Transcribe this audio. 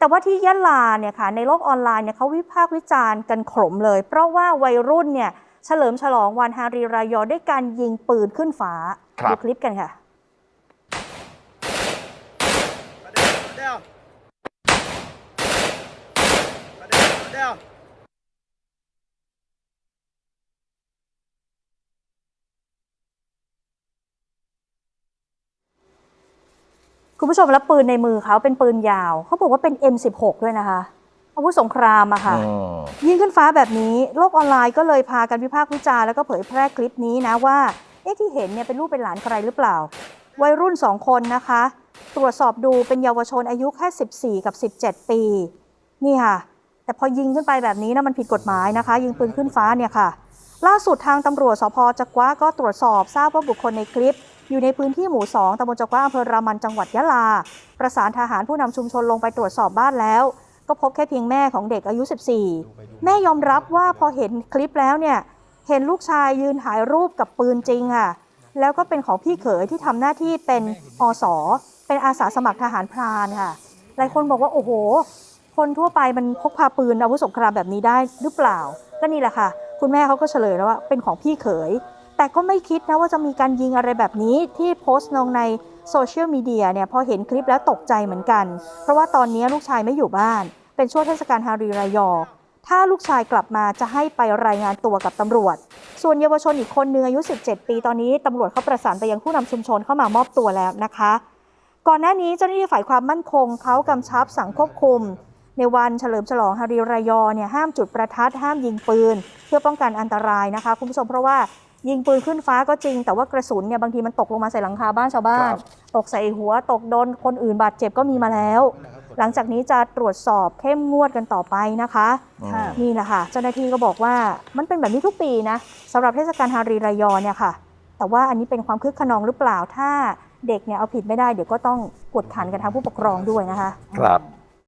แต่ว่าที่ยะลาเนี่ยค่ะในโลกออนไลน์เนี่ยเขาวิพากษ์วิจารณ์กันขลมเลย เพราะว่าวัยรุ่นเนี่ยเฉลิมฉลองวันฮารีรายอด้วยการยิงปืนขึ้นฟ้าครับดูคลิปกันค่ะ Padeo, Padeo. Padeo, Padeo. คุณผู้ชมแล้วปืนในมือเขาเป็นปืนยาว เขาบอกว่าเป็น M16 ด้วยนะคะอาวุธสงครามอะค่ะอืมยิงขึ้นฟ้าแบบนี้ โลกออนไลน์ก็เลยพากันวิพากษ์วิจารณ์แล้วก็เผยแพร่คลิปนี้นะว่า เอ๊ะที่เห็นเนี่ยเป็นลูกเป็นหลานใครหรือเปล่า วัยรุ่น 2 คนนะคะ ตรวจสอบดูเป็นเยาวชนอายุแค่ 14 กับ 17 ปี นี่ค่ะ แต่พอยิงขึ้นไปแบบนี้นะมันผิดกฎหมายนะคะ ยิงปืนขึ้นฟ้าเนี่ยค่ะ ล่าสุดทางตำรวจสพจักวะก็ตรวจสอบทราบว่าบุคคลในคลิป อยู่ในพื้นที่หมู่ 2ตำบลจักวะอำเภอรามันจังหวัดยะลา ประสานทหารผู้นำชุมชนลงไปตรวจสอบบ้านแล้ว ก็พบแค่เพียงแม่ของเด็กอายุ 14 แม่ยอมรับว่าพอเห็นคลิปแล้วเนี่ย เห็นลูกชายยืนถ่ายรูปกับปืนจริงค่ะ แล้วก็เป็นของพี่เขยที่ทำหน้าที่เป็นอสอเป็นอาสาสมัครทหารพรานค่ะ หลายคนบอกว่าโอ้โห คนทั่วไปมันพกพาปืนอาวุธสงครามแบบนี้ได้หรือเปล่า ก็นี่แหละค่ะ คุณแม่เขาก็เฉลยแล้วว่าเป็นของพี่เขย แต่ก็ไม่คิดนะว่าจะมีการยิงอะไรแบบนี้ที่โพสต์ลงในโซเชียลมีเดียเนี่ยพอเห็นคลิปแล้วตกใจเหมือนกัน เพราะว่าตอนนี้ลูกชายไม่อยู่บ้าน เป็นช่วงเทศกาลฮารีรายอ ถ้าลูกชายกลับมาจะให้ไปรายงานตัวกับตำรวจ ส่วนเยาวชนอีกคนนึงอายุ 17 ปีตอนนี้ตำรวจเขาประสานไปยังผู้นำชุมชนเข้ามามอบตัวแล้วนะคะ ก่อนหน้านี้เจ้าหน้าที่ฝ่ายความมั่นคงเขากำชับสั่งควบคุม ในวันเฉลิมฉลองฮารีรายอเนี่ยห้ามจุดประทัดห้ามยิงปืน เพื่อป้องกันอันตรายนะคะคุณผู้ชมเพราะว่า ยิงปืนขึ้นฟ้าก็จริง แต่ว่ากระสุนเนี่ยบางทีมันตกลงมาใส่หลังคาบ้านชาวบ้าน ครับตกใส่หัวตกโดนคนอื่นบาดเจ็บก็มีมาแล้ว หลังจากนี้จะตรวจสอบเข้มงวดกันต่อไปนะคะค่ะ นี่แหละค่ะเจ้าหน้าที่ก็บอกว่ามันเป็นแบบนี้ทุกปีนะสำหรับเทศกาลฮารีรายอเนี่ยค่ะ แต่ว่าอันนี้เป็นความคึกขนองหรือเปล่าถ้าเด็กเนี่ยเอาผิดไม่ได้เดี๋ยวก็ต้องกวดขันกันทางผู้ปกครองด้วยนะคะ ครับ